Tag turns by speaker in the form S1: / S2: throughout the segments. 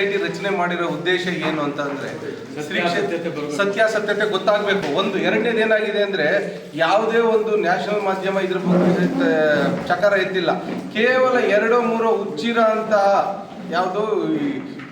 S1: I T ರಚನೆ ಮಾಡಿರೋ ಉದ್ದೇಶ ಏನು ಅಂತ ಅಂದ್ರೆ
S2: ಸತ್ಯಾಸತ್ಯತೆ
S1: ಗೊತ್ತಾಗಬೇಕು. ಒಂದು ಎರಡನೇದು ಏನಾಗಿದೆ ಅಂದ್ರೆ ಯಾವುದೇ ಒಂದು ನ್ಯಾಷನಲ್ ಮಾಧ್ಯಮ ಇದ್ರ ಬಗ್ಗೆ ಚಕರ ಎತ್ತಿಲ್ಲ. ಕೇವಲ ಎರಡೋ ಮೂರೋ ಹುಚ್ಚಿರ ಅಂತ ಯಾವುದು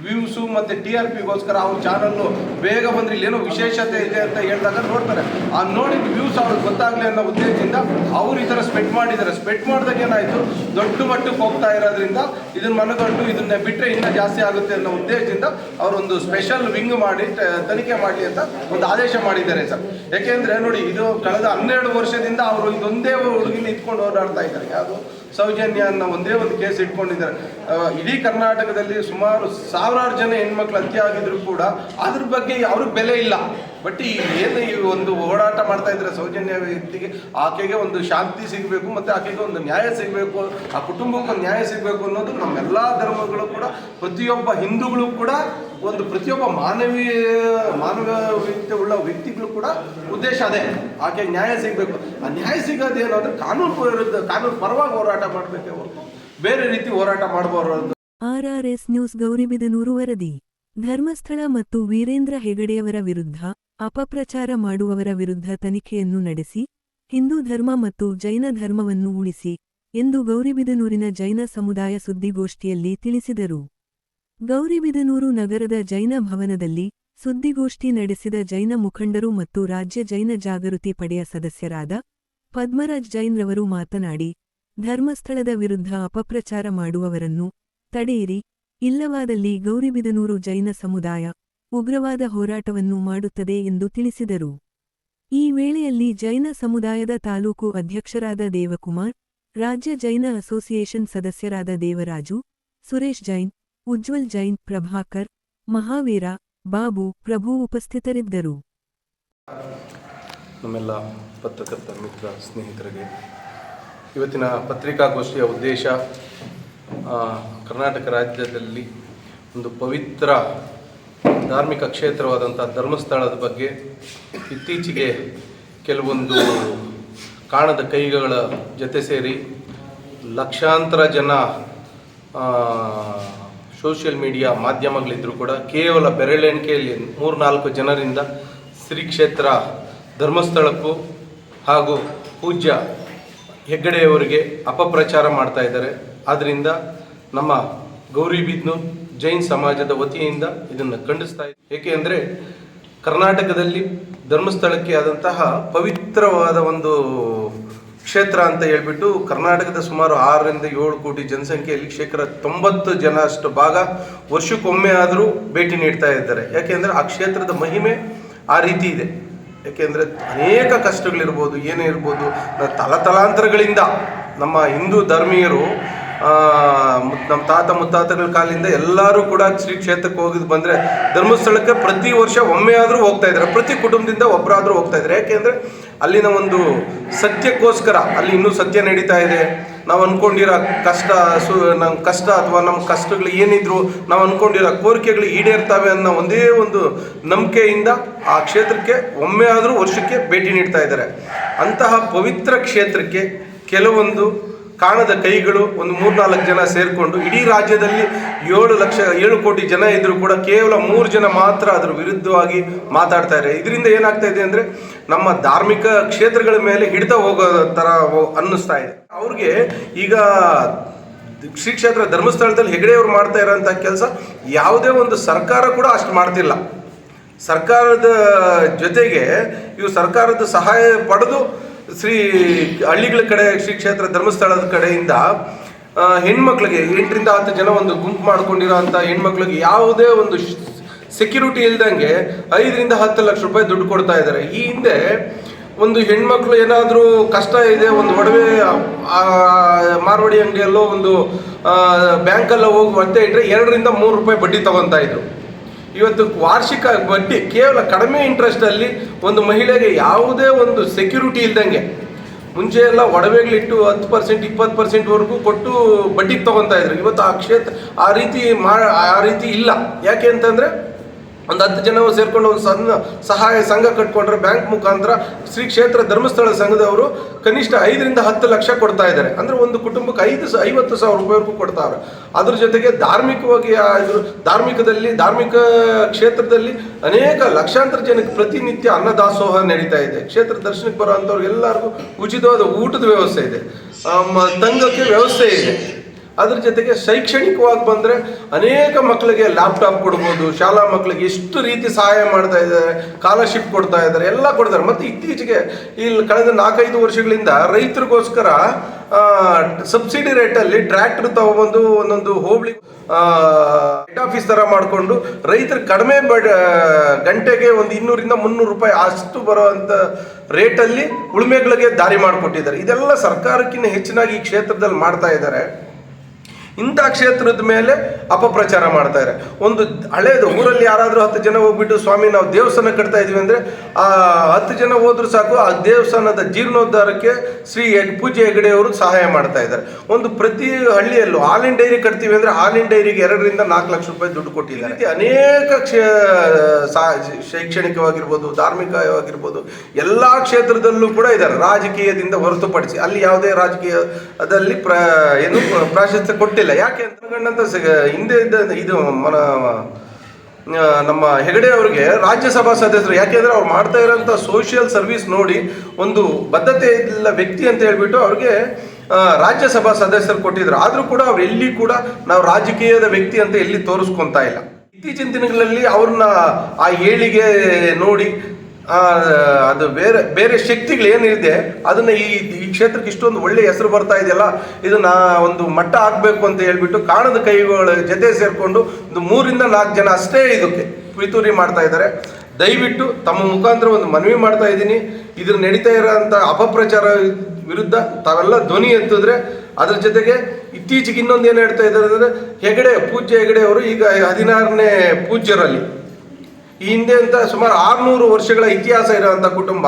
S1: ವ್ಯೂಸು ಮತ್ತೆ ಟಿ ಆರ್ ಪಿಗೋಸ್ಕರ ಅವ್ರ ಚಾನಲ್ಲು ಬೇಗ ಬಂದರೆ ಇಲ್ಲೇನೋ ವಿಶೇಷತೆ ಇದೆ ಅಂತ ಹೇಳಿದಾಗ ನೋಡ್ತಾರೆ. ಆ ನೋಡಿದ ವ್ಯೂಸ್ ಅವ್ರಿಗೆ ಗೊತ್ತಾಗಲಿ ಅನ್ನೋ ಉದ್ದೇಶದಿಂದ ಅವ್ರು ಈ ಥರ ಸ್ಪೆಟ್ ಮಾಡಿದ್ದಾರೆ. ಸ್ಪೆಟ್ ಮಾಡಿದಾಗ ಏನಾಯಿತು? ದೊಡ್ಡ ಮಟ್ಟಕ್ಕೆ ಹೋಗ್ತಾ ಇರೋದ್ರಿಂದ ಇದನ್ನ ಮನಗಂಡು ಇದನ್ನ ಬಿಟ್ಟರೆ ಇನ್ನೂ ಜಾಸ್ತಿ ಆಗುತ್ತೆ ಅನ್ನೋ ಉದ್ದೇಶದಿಂದ ಅವರೊಂದು ಸ್ಪೆಷಲ್ ವಿಂಗ್ ಮಾಡಿ ತನಿಖೆ ಮಾಡಲಿ ಅಂತ ಒಂದು ಆದೇಶ ಮಾಡಿದ್ದಾರೆ ಸರ್. ಯಾಕೆಂದ್ರೆ ನೋಡಿ, ಇದು ಕಳೆದ ಹನ್ನೆರಡು ವರ್ಷದಿಂದ ಅವರು ಇದೊಂದೇ ಹುಡುಗಿನ ಇಟ್ಕೊಂಡು ಓಡಾಡ್ತಾ ಇದ್ದಾರೆ. ಯಾವುದು? ಸೌಜನ್ಯ ಅನ್ನೋ ಒಂದೇ ಒಂದು ಕೇಸ್ ಇಟ್ಕೊಂಡಿದ್ದಾರೆ. ಇಡೀ ಕರ್ನಾಟಕದಲ್ಲಿ ಸುಮಾರು ಸಾವಿರಾರು ಜನ ಹೆಣ್ಮಕ್ಳು ಹತ್ಯೆ ಆಗಿದ್ರು ಕೂಡ ಅದ್ರ ಬಗ್ಗೆ ಅವ್ರಿಗೆ ಬೆಲೆ ಇಲ್ಲ. ಬಟ್ ಈ ಏನು ಈ ಒಂದು ಓಡಾಟ ಮಾಡ್ತಾ ಇದ್ರೆ ಸೌಜನ್ಯ ವ್ಯಕ್ತಿಗೆ ಆಕೆಗೆ ಒಂದು ಶಾಂತಿ ಸಿಗಬೇಕು ಮತ್ತು ಆಕೆಗೆ ಒಂದು ನ್ಯಾಯ ಸಿಗಬೇಕು, ಆ ಕುಟುಂಬಕ್ಕೆ ಒಂದು ನ್ಯಾಯ ಸಿಗಬೇಕು ಅನ್ನೋದು ನಮ್ಮೆಲ್ಲ ಧರ್ಮಗಳು ಕೂಡ, ಪ್ರತಿಯೊಬ್ಬ ಹಿಂದೂಗಳು ಕೂಡ ಒಂದು ಪ್ರತಿಯೊಬ್ಬ ಮಾನವೀಯ ಮಾನವೀಯತೆ ಉಳ್ಳ ವ್ಯಕ್ತಿಗಳು ಕೂಡ ಉದ್ದೇಶ ಅದೇ. ಆಕೆ ನ್ಯಾಯ ಸಿಗಬೇಕು. ಆ ನ್ಯಾಯ ಸಿಗೋದೇನು ಅಂದ್ರೆ ಕಾನೂನು ವಿರುದ್ಧ, ಕಾನೂನು ಪರವಾಗಿ ಹೋರಾಟ ಮಾಡಬೇಕೇ ಹೊರತು ಬೇರೆ ರೀತಿ ಹೋರಾಟ ಮಾಡಬಾರದು
S3: ಆರ್ಆರ್ಎಸ್ ನ್ಯೂಸ್ ಗೌರಿಬಿದನೂರು ವರದಿ. ಧರ್ಮಸ್ಥಳ ಮತ್ತು ವೀರೇಂದ್ರ ಹೆಗಡೆಯವರ ವಿರುದ್ಧ ಅಪಪ್ರಚಾರ ಮಾಡುವವರ ವಿರುದ್ಧ ತನಿಖೆಯನ್ನು ನಡೆಸಿ, ಹಿಂದೂ ಧರ್ಮ ಮತ್ತು ಜೈನ ಧರ್ಮವನ್ನು ಉಳಿಸಿ ಎಂದು ಗೌರಿಬಿದನೂರಿನ ಜೈನ ಸಮುದಾಯ ಸುದ್ದಿಗೋಷ್ಠಿಯಲ್ಲಿ ತಿಳಿಸಿದರು. ಗೌರಿಬಿದನೂರು ನಗರದ ಜೈನ ಭವನದಲ್ಲಿ ಸುದ್ದಿಗೋಷ್ಠಿ ನಡೆಸಿದ ಜೈನ ಮುಖಂಡರು ಮತ್ತು ರಾಜ್ಯ ಜೈನ ಜಾಗೃತಿ ಪಡೆಯ ಸದಸ್ಯರಾದ ಪದ್ಮರಾಜ್ ಜೈನ್ರವರು ಮಾತನಾಡಿ, ಧರ್ಮಸ್ಥಳದ ವಿರುದ್ಧ ಅಪಪ್ರಚಾರ ಮಾಡುವವರನ್ನು ತಡೆಯಿರಿ. ಇಲ್ಲವಾದಲ್ಲಿ ಗೌರಿಬಿದನೂರು ಜೈನ ಸಮುದಾಯ ಉಗ್ರವಾದ ಹೋರಾಟವನ್ನು ಮಾಡುತ್ತದೆ ಎಂದು ತಿಳಿಸಿದರು. ಈ ವೇಳೆಯಲ್ಲಿ ಜೈನ ಸಮುದಾಯದ ತಾಲೂಕು ಅಧ್ಯಕ್ಷರಾದ ದೇವಕುಮಾರ್, ರಾಜ್ಯ ಜೈನ ಅಸೋಸಿಯೇಷನ್ ಸದಸ್ಯರಾದ ದೇವರಾಜು, ಸುರೇಶ್ ಜೈನ್, ಉಜ್ವಲ್ ಜೈನ್, ಪ್ರಭಾಕರ್, ಮಹಾವೀರ, ಬಾಬು, ಪ್ರಭು ಉಪಸ್ಥಿತರಿದ್ದರು.
S1: ನಮ್ಮೆಲ್ಲ ಪತ್ರಕರ್ತ ಮಿತ್ರ ಸ್ನೇಹಿತರಿಗೆ, ಇವತ್ತಿನ ಪತ್ರಿಕಾಗೋಷ್ಠಿಯ ಉದ್ದೇಶ ಕರ್ನಾಟಕ ರಾಜ್ಯದಲ್ಲಿ ಒಂದು ಪವಿತ್ರ ಧಾರ್ಮಿಕ ಕ್ಷೇತ್ರವಾದಂಥ ಧರ್ಮಸ್ಥಳದ ಬಗ್ಗೆ ಇತ್ತೀಚೆಗೆ ಕೆಲವೊಂದು ಕಾಣದ ಕೈಗಳ ಜೊತೆ ಸೇರಿ ಲಕ್ಷಾಂತರ ಜನ ಸೋಷಿಯಲ್ ಮೀಡಿಯಾ ಮಾಧ್ಯಮಗಳಿದ್ದರೂ ಕೂಡ ಕೇವಲ ಬೆರಳೆಣಿಕೆಯಲ್ಲಿ ಮೂರ್ನಾಲ್ಕು ಜನರಿಂದ ಶ್ರೀ ಕ್ಷೇತ್ರ ಧರ್ಮಸ್ಥಳಕ್ಕೂ ಹಾಗೂ ಪೂಜ್ಯ ಹೆಗ್ಗಡೆಯವರಿಗೆ ಅಪಪ್ರಚಾರ ಮಾಡ್ತಾ ಇದ್ದಾರೆ. ಆದ್ದರಿಂದ ನಮ್ಮ ಗೌರಿಬಿದ್ನೂರ್ ಜೈನ್ ಸಮಾಜದ ವತಿಯಿಂದ ಇದನ್ನು ಖಂಡಿಸ್ತಾ ಇದೆ ಏಕೆ ಅಂದರೆ ಕರ್ನಾಟಕದಲ್ಲಿ ಧರ್ಮಸ್ಥಳಕ್ಕೆ ಆದಂತಹ ಪವಿತ್ರವಾದ ಒಂದು ಕ್ಷೇತ್ರ ಅಂತ ಹೇಳ್ಬಿಟ್ಟು ಕರ್ನಾಟಕದ ಸುಮಾರು ಆರರಿಂದ ಏಳು ಕೋಟಿ ಜನಸಂಖ್ಯೆಯಲ್ಲಿ ಶೇಕಡ ತೊಂಬತ್ತು ಜನ ಅಷ್ಟು ಭಾಗ ವರ್ಷಕ್ಕೊಮ್ಮೆ ಆದರೂ ಭೇಟಿ ನೀಡ್ತಾ ಇದ್ದಾರೆ. ಯಾಕೆಂದರೆ ಆ ಕ್ಷೇತ್ರದ ಮಹಿಮೆ ಆ ರೀತಿ ಇದೆ. ಯಾಕೆಂದರೆ ಅನೇಕ ಕಷ್ಟಗಳಿರ್ಬೋದು, ಏನೇ ಇರ್ಬೋದು ತಲತಲಾಂತರಗಳಿಂದ ನಮ್ಮ ಹಿಂದೂ ಧರ್ಮೀಯರು ನಮ್ಮ ತಾತ ಮುತ್ತಾತಗಳ ಕಾಲದಿಂದ ಎಲ್ಲರೂ ಕೂಡ ಶ್ರೀ ಕ್ಷೇತ್ರಕ್ಕೆ ಹೋಗಿದ್ದು ಬಂದರೆ ಧರ್ಮಸ್ಥಳಕ್ಕೆ ಪ್ರತಿ ವರ್ಷ ಒಮ್ಮೆ ಆದರೂ ಹೋಗ್ತಾ ಇದ್ದಾರೆ. ಪ್ರತಿ ಕುಟುಂಬದಿಂದ ಒಬ್ಬರಾದರೂ ಹೋಗ್ತಾ ಇದ್ದಾರೆ. ಯಾಕೆಂದರೆ ಅಲ್ಲಿನ ಒಂದು ಸತ್ಯಕ್ಕೋಸ್ಕರ ಅಲ್ಲಿ ಇನ್ನೂ ಸತ್ಯ ನಡೀತಾ ಇದೆ. ನಾವು ಅಂದ್ಕೊಂಡಿರೋ ಕಷ್ಟ, ಸು ನಮ್ಮ ಕಷ್ಟ ಅಥವಾ ನಮ್ಮ ಕಷ್ಟಗಳು ಏನಿದ್ರು ನಾವು ಅಂದ್ಕೊಂಡಿರೋ ಕೋರಿಕೆಗಳು ಈಡೇರ್ತವೆ ಅನ್ನೋ ಒಂದೇ ಒಂದು ನಂಬಿಕೆಯಿಂದ ಆ ಕ್ಷೇತ್ರಕ್ಕೆ ಒಮ್ಮೆ ಆದರೂ ವರ್ಷಕ್ಕೆ ಭೇಟಿ ನೀಡ್ತಾ ಇದ್ದಾರೆ. ಅಂತಹ ಪವಿತ್ರ ಕ್ಷೇತ್ರಕ್ಕೆ ಕೆಲವೊಂದು ಕಾಣದ ಕೈಗಳು ಒಂದು ಮೂರ್ನಾಲ್ಕು ಜನ ಸೇರಿಕೊಂಡು ಇಡೀ ರಾಜ್ಯದಲ್ಲಿ ಏಳು ಲಕ್ಷ, ಏಳು ಕೋಟಿ ಜನ ಇದ್ದರೂ ಕೂಡ ಕೇವಲ ಮೂರು ಜನ ಮಾತ್ರ ಅದರ ವಿರುದ್ಧವಾಗಿ ಮಾತಾಡ್ತಾ ಇದ್ದಾರೆ. ಇದರಿಂದ ಏನಾಗ್ತಾ ಇದೆ ಅಂದರೆ ನಮ್ಮ ಧಾರ್ಮಿಕ ಕ್ಷೇತ್ರಗಳ ಮೇಲೆ ಹಿಡಿತ ಹೋಗೋ ಥರ ಅನ್ನಿಸ್ತಾ ಇದೆ. ಅವ್ರಿಗೆ ಈಗ ಶ್ರೀ ಕ್ಷೇತ್ರ ಧರ್ಮಸ್ಥಳದಲ್ಲಿ ಹೆಗಡೆಯವರು ಮಾಡ್ತಾ ಇರೋಂಥ ಕೆಲಸ ಯಾವುದೇ ಒಂದು ಸರ್ಕಾರ ಕೂಡ ಅಷ್ಟು ಮಾಡ್ತಿಲ್ಲ. ಸರ್ಕಾರದ ಜೊತೆಗೆ ಇವು ಸರ್ಕಾರದ ಸಹಾಯ ಪಡೆದು ಶ್ರೀ ಹಳ್ಳಿಗಳ ಕಡೆ, ಶ್ರೀ ಕ್ಷೇತ್ರ ಧರ್ಮಸ್ಥಳದ ಕಡೆಯಿಂದ ಹೆಣ್ಮಕ್ಳಿಗೆ ಎಂಟರಿಂದ ಹತ್ತು ಜನ ಒಂದು ಗುಂಪು ಮಾಡ್ಕೊಂಡಿರೋ ಅಂಥ ಹೆಣ್ಮಕ್ಳಿಗೆ ಯಾವುದೇ ಒಂದು ಸೆಕ್ಯೂರಿಟಿ ಇಲ್ದಂಗೆ ಐದರಿಂದ ಹತ್ತು ಲಕ್ಷ ರೂಪಾಯಿ ದುಡ್ಡು ಕೊಡ್ತಾ ಇದ್ದಾರೆ. ಈ ಹಿಂದೆ ಒಂದು ಹೆಣ್ಮಕ್ಳು ಏನಾದರೂ ಕಷ್ಟ ಇದೆ, ಒಂದು ಒಡವೆ ಮಾರ್ವಾಡಿ ಅಂಗಡಿಯಲ್ಲೋ ಒಂದು ಬ್ಯಾಂಕಲ್ಲೋ ಹೋಗಿ ಒತ್ತೆ ಇಟ್ಟರೆ ಎರಡರಿಂದ ಮೂರು ರೂಪಾಯಿ ಬಡ್ಡಿ ತಗೊತಾ ಇದ್ರು. ಇವತ್ತು ವಾರ್ಷಿಕ ಬಡ್ಡಿ ಕೇವಲ ಕಡಿಮೆ ಇಂಟ್ರೆಸ್ಟಲ್ಲಿ ಒಂದು ಮಹಿಳೆಗೆ ಯಾವುದೇ ಒಂದು ಸೆಕ್ಯೂರಿಟಿ ಇಲ್ದಂಗೆ ಮುಂಚೆ ಎಲ್ಲ ಒಡವೆಗಳಿಟ್ಟು ಹತ್ತು ಪರ್ಸೆಂಟ್ ಇಪ್ಪತ್ತು ಪರ್ಸೆಂಟ್ವರೆಗೂ ಕೊಟ್ಟು ಬಡ್ಡಿಗೆ ತೊಗೊತಾ ಇದ್ರು. ಇವತ್ತು ಆ ಕ್ಷೇತ್ರ, ಆ ರೀತಿ ಮಾ, ಆ ರೀತಿ ಇಲ್ಲ. ಯಾಕೆ ಅಂತಂದರೆ ಒಂದು ಹತ್ತು ಜನ ಸೇರ್ಕೊಂಡು ಒಂದು ಸಣ್ಣ ಸಹಾಯ ಸಂಘ ಕಟ್ಕೊಂಡ್ರೆ. ಬ್ಯಾಂಕ್ ಮುಖಾಂತರ ಶ್ರೀ ಕ್ಷೇತ್ರ ಧರ್ಮಸ್ಥಳ ಸಂಘದವರು ಕನಿಷ್ಠ ಐದರಿಂದ ಹತ್ತು ಲಕ್ಷ ಕೊಡ್ತಾ ಇದ್ದಾರೆ. ಅಂದ್ರೆ ಒಂದು ಕುಟುಂಬಕ್ಕೆ ಐದು ಐವತ್ತು ಸಾವಿರ ರೂಪಾಯಿವರೆಗೂ ಕೊಡ್ತಾವ್ರೆ ಅದ್ರ ಜೊತೆಗೆ ಧಾರ್ಮಿಕವಾಗಿ ಆ ಇದು, ಧಾರ್ಮಿಕದಲ್ಲಿ, ಧಾರ್ಮಿಕ ಕ್ಷೇತ್ರದಲ್ಲಿ ಅನೇಕ ಲಕ್ಷಾಂತರ ಜನಕ್ಕೆ ಪ್ರತಿನಿತ್ಯ ಅನ್ನದಾಸೋಹ ನಡೀತಾ ಇದೆ. ಕ್ಷೇತ್ರ ದರ್ಶನಕ್ಕೆ ಬರೋ ಅಂಥವ್ರಿಗೆಲ್ಲರಿಗೂ ಉಚಿತವಾದ ಊಟದ ವ್ಯವಸ್ಥೆ ಇದೆ. ತಂಗಕ್ಕೆ ವ್ಯವಸ್ಥೆ ಇದೆ. ಅದ್ರ ಜೊತೆಗೆ ಶೈಕ್ಷಣಿಕವಾಗಿ ಬಂದರೆ ಅನೇಕ ಮಕ್ಕಳಿಗೆ ಲ್ಯಾಪ್ಟಾಪ್ ಕೊಡ್ಬೋದು, ಶಾಲಾ ಮಕ್ಕಳಿಗೆ ಎಷ್ಟು ರೀತಿ ಸಹಾಯ ಮಾಡ್ತಾ ಇದ್ದಾರೆ ಸ್ಕಾಲರ್ಶಿಪ್ ಕೊಡ್ತಾ ಇದ್ದಾರೆ, ಎಲ್ಲ ಕೊಡ್ತಾರೆ. ಮತ್ತು ಇತ್ತೀಚೆಗೆ ಇಲ್ಲಿ ಕಳೆದ ನಾಲ್ಕೈದು ವರ್ಷಗಳಿಂದ ರೈತರಿಗೋಸ್ಕರ ಸಬ್ಸಿಡಿ ರೇಟಲ್ಲಿ ಟ್ರ್ಯಾಕ್ಟರ್ ತಗೊಬಂದು ಒಂದೊಂದು ಹೋಬಳಿ ಹೆಡ್ ಆಫೀಸ್ ಥರ ಮಾಡಿಕೊಂಡು ರೈತರು ಕಡಿಮೆ ಬಡ, ಗಂಟೆಗೆ ಒಂದು ಇನ್ನೂರಿಂದ ಮುನ್ನೂರು ರೂಪಾಯಿ ಅಷ್ಟು ಬರುವಂಥ ರೇಟಲ್ಲಿ ಉಳುಮೆಗಳಿಗೆ ದಾರಿ ಮಾಡಿಕೊಟ್ಟಿದ್ದಾರೆ. ಇದೆಲ್ಲ ಸರ್ಕಾರಕ್ಕಿಂತ ಹೆಚ್ಚಿನಾಗಿ ಈ ಕ್ಷೇತ್ರದಲ್ಲಿ ಮಾಡ್ತಾ ಇದ್ದಾರೆ. ಇಂಥ ಕ್ಷೇತ್ರದ ಮೇಲೆ ಅಪಪ್ರಚಾರ ಮಾಡ್ತಾ ಒಂದು ಹಳೇದು, ಊರಲ್ಲಿ ಯಾರಾದರೂ ಹತ್ತು ಜನ ಹೋಗ್ಬಿಟ್ಟು ಸ್ವಾಮಿ ನಾವು ದೇವಸ್ಥಾನ ಕಟ್ತಾ ಇದೀವಿ ಅಂದರೆ, ಆ ಹತ್ತು ಜನ ಹೋದ್ರೂ ಸಾಕು, ಆ ದೇವಸ್ಥಾನದ ಜೀರ್ಣೋದ್ಧಾರಕ್ಕೆ ಶ್ರೀ ಪೂಜೆ ಹೆಗಡೆಯವರು ಸಹಾಯ ಮಾಡ್ತಾ ಇದ್ದಾರೆ. ಒಂದು ಪ್ರತಿ ಹಳ್ಳಿಯಲ್ಲೂ ಹಾಲಿನ ಡೈರಿ ಕಟ್ತೀವಿ ಅಂದರೆ ಹಾಲಿನ ಡೈರಿಗೆ ಎರಡರಿಂದ ನಾಲ್ಕು ಲಕ್ಷ ರೂಪಾಯಿ ದುಡ್ಡು ಕೊಟ್ಟಿದ್ದಾರೆ. ಅನೇಕ ಕ್ಷೇ ಶೈಕ್ಷಣಿಕವಾಗಿರ್ಬೋದು, ಧಾರ್ಮಿಕವಾಗಿರ್ಬೋದು, ಎಲ್ಲ ಕ್ಷೇತ್ರದಲ್ಲೂ ಕೂಡ ಇದ್ದಾರೆ. ರಾಜಕೀಯದಿಂದ ಹೊರತುಪಡಿಸಿ, ಅಲ್ಲಿ ಯಾವುದೇ ರಾಜಕೀಯದಲ್ಲಿ ಪ್ರ, ಏನು ಪ್ರಾಶಸ್ತ್ಯ ಕೊಟ್ಟಿಲ್ಲ. ಯಾಕೆ ಅಂತ ಹಿಂದೆ ಇದ್ದ ಇದು ಮನ ನಮ್ಮ ಹೆಗಡೆ ಅವರಿಗೆ ರಾಜ್ಯಸಭಾ ಸದಸ್ಯರು ಯಾಕೆಂದ್ರೆ ಅವ್ರು ಮಾಡ್ತಾ ಇರೋಂಥ ಸೋಷಿಯಲ್ ಸರ್ವಿಸ್ ನೋಡಿ ಒಂದು ಬದ್ಧತೆ ಇಲ್ಲ ವ್ಯಕ್ತಿ ಅಂತ ಹೇಳ್ಬಿಟ್ಟು ಅವ್ರಿಗೆ ರಾಜ್ಯಸಭಾ ಸದಸ್ಯರು ಕೊಟ್ಟಿದ್ರು. ಆದರೂ ಕೂಡ ಅವ್ರು ಎಲ್ಲಿ ಕೂಡ ನಾವು ರಾಜಕೀಯದ ವ್ಯಕ್ತಿ ಅಂತ ಎಲ್ಲಿ ತೋರಿಸ್ಕೊಂತಾ ಇಲ್ಲ. ಇತ್ತೀಚಿನ ದಿನಗಳಲ್ಲಿ ಅವ್ರನ್ನ ಆ ಏಳಿಗೆ ನೋಡಿ ಅದು ಬೇರೆ ಬೇರೆ ಶಕ್ತಿಗಳು ಏನಿದೆ, ಅದನ್ನ ಈ ಈ ಕ್ಷೇತ್ರಕ್ಕೆ ಇಷ್ಟೊಂದು ಒಳ್ಳೆ ಹೆಸರು ಬರ್ತಾ ಇದೆಯಲ್ಲ, ಇದನ್ನ ಒಂದು ಮಟ್ಟ ಹಾಕ್ಬೇಕು ಅಂತ ಹೇಳ್ಬಿಟ್ಟು ಕಾಣದ ಕೈಗಳ ಜೊತೆ ಸೇರ್ಕೊಂಡು ಒಂದು ಮೂರಿಂದ ನಾಲ್ಕು ಜನ ಅಷ್ಟೇ ಇದಕ್ಕೆ ಪಿತೂರಿ ಮಾಡ್ತಾ ಇದ್ದಾರೆ. ದಯವಿಟ್ಟು ತಮ್ಮ ಮುಖಾಂತರ ಒಂದು ಮನವಿ ಮಾಡ್ತಾ ಇದ್ದೀನಿ. ಇದ್ರ ನಡೀತಾ ಇರೋಂಥ ಅಪಪ್ರಚಾರ ವಿರುದ್ಧ ತಾವೆಲ್ಲ ಧ್ವನಿ ಎತ್ತಿದ್ರೆ, ಅದ್ರ ಜೊತೆಗೆ ಇತ್ತೀಚೆಗೆ ಇನ್ನೊಂದು ಏನು ಹೇಳ್ತಾ ಇದ್ದಾರೆ ಅಂದರೆ ಹೆಗಡೆ, ಪೂಜ್ಯ ಹೆಗಡೆ ಅವರು ಈಗ ಹದಿನಾರನೇ ಪೂಜ್ಯರಲ್ಲಿ ಈ ಹಿಂದೆ ಅಂತ ಸುಮಾರು ಆರುನೂರು ವರ್ಷಗಳ ಇತಿಹಾಸ ಇರುವಂಥ ಕುಟುಂಬ.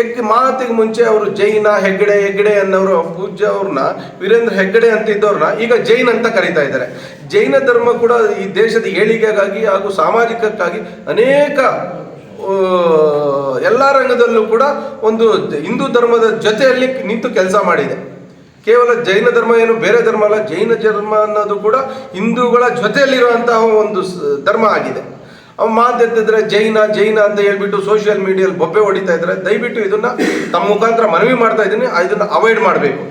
S1: ಎಗ್ ಮಾತಿಗೆ ಮುಂಚೆ ಅವರು ಜೈನ, ಹೆಗ್ಗಡೆ ಹೆಗ್ಗಡೆ ಅನ್ನೋರು ಪೂಜ್ಯ ಅವ್ರನ್ನ, ವೀರೇಂದ್ರ ಹೆಗ್ಗಡೆ ಅಂತಿದ್ದವ್ರನ್ನ ಈಗ ಜೈನ್ ಅಂತ ಕರೀತಾ ಇದ್ದಾರೆ. ಜೈನ ಧರ್ಮ ಕೂಡ ಈ ದೇಶದ ಏಳಿಗೆಗಾಗಿ ಹಾಗೂ ಸಾಮಾಜಿಕಕ್ಕಾಗಿ ಅನೇಕ ಎಲ್ಲ ರಂಗದಲ್ಲೂ ಕೂಡ ಒಂದು ಹಿಂದೂ ಧರ್ಮದ ಜೊತೆಯಲ್ಲಿ ನಿಂತು ಕೆಲಸ ಮಾಡಿದೆ. ಕೇವಲ ಜೈನ ಧರ್ಮ ಏನು ಬೇರೆ ಧರ್ಮ ಅಲ್ಲ, ಜೈನ ಧರ್ಮ ಅನ್ನೋದು ಕೂಡ ಹಿಂದೂಗಳ ಜೊತೆಯಲ್ಲಿರುವಂತಹ ಒಂದು ಧರ್ಮ ಆಗಿದೆ. ಅವ್ ಮಾತೆತ್ತಿದ್ರೆ ಜೈನ ಜೈನ ಅಂತ ಹೇಳ್ಬಿಟ್ಟು ಸೋಷಿಯಲ್ ಮೀಡಿಯಲ್ಲಿ ಬೊಬ್ಬೆ ಹೊಡಿತಾ ಇದ್ದಾರೆ ದಯವಿಟ್ಟು ಇದನ್ನ ತಮ್ಮ ಮುಖಾಂತರ ಮನವಿ ಮಾಡ್ತಾ ಇದ್ದೀನಿ, ಇದನ್ನ ಅವಾಯ್ಡ್ ಮಾಡಬೇಕು.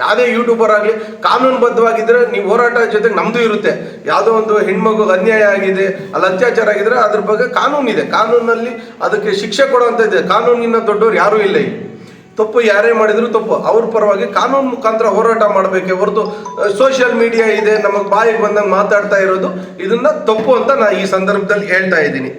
S1: ಯಾವುದೇ ಯೂಟ್ಯೂಬರ್ ಆಗಲಿ ಕಾನೂನುಬದ್ಧವಾಗಿದ್ದರೆ ನೀವು ಹೋರಾಟ ಜೊತೆಗೆ ನಮ್ಮದು ಇರುತ್ತೆ. ಯಾವುದೋ ಒಂದು ಹೆಣ್ಮಗು ಅನ್ಯಾಯ ಆಗಿದೆ, ಅಲ್ಲಿ ಅತ್ಯಾಚಾರ ಆಗಿದ್ರೆ ಅದ್ರ ಬಗ್ಗೆ ಕಾನೂನಿದೆ. ಕಾನೂನಲ್ಲಿ ಅದಕ್ಕೆ ಶಿಕ್ಷೆ ಕೊಡುವಂತ ಇದೆ. ಕಾನೂನಿನ ದೊಡ್ಡವ್ರು ಯಾರೂ ಇಲ್ಲ ಇಲ್ಲಿ. ತಪ್ಪು ಯಾರೇ ಮಾಡಿದ್ರು ತಪ್ಪು. ಅವ್ರ ಪರವಾಗಿ ಕಾನೂನು ಮುಖಾಂತರ ಹೋರಾಟ ಮಾಡಬೇಕೆ ಹೊರತು ಸೋಷಿಯಲ್ ಮೀಡಿಯಾ ಇದೆ, ನಮಗೆ ಬಾಯಿಗೆ ಬಂದಂಗೆ ಮಾತಾಡ್ತಾ ಇರೋದು, ಇದನ್ನ ತಪ್ಪು ಅಂತ ನಾನು ಈ ಸಂದರ್ಭದಲ್ಲಿ ಹೇಳ್ತಾ ಇದ್ದೀನಿ.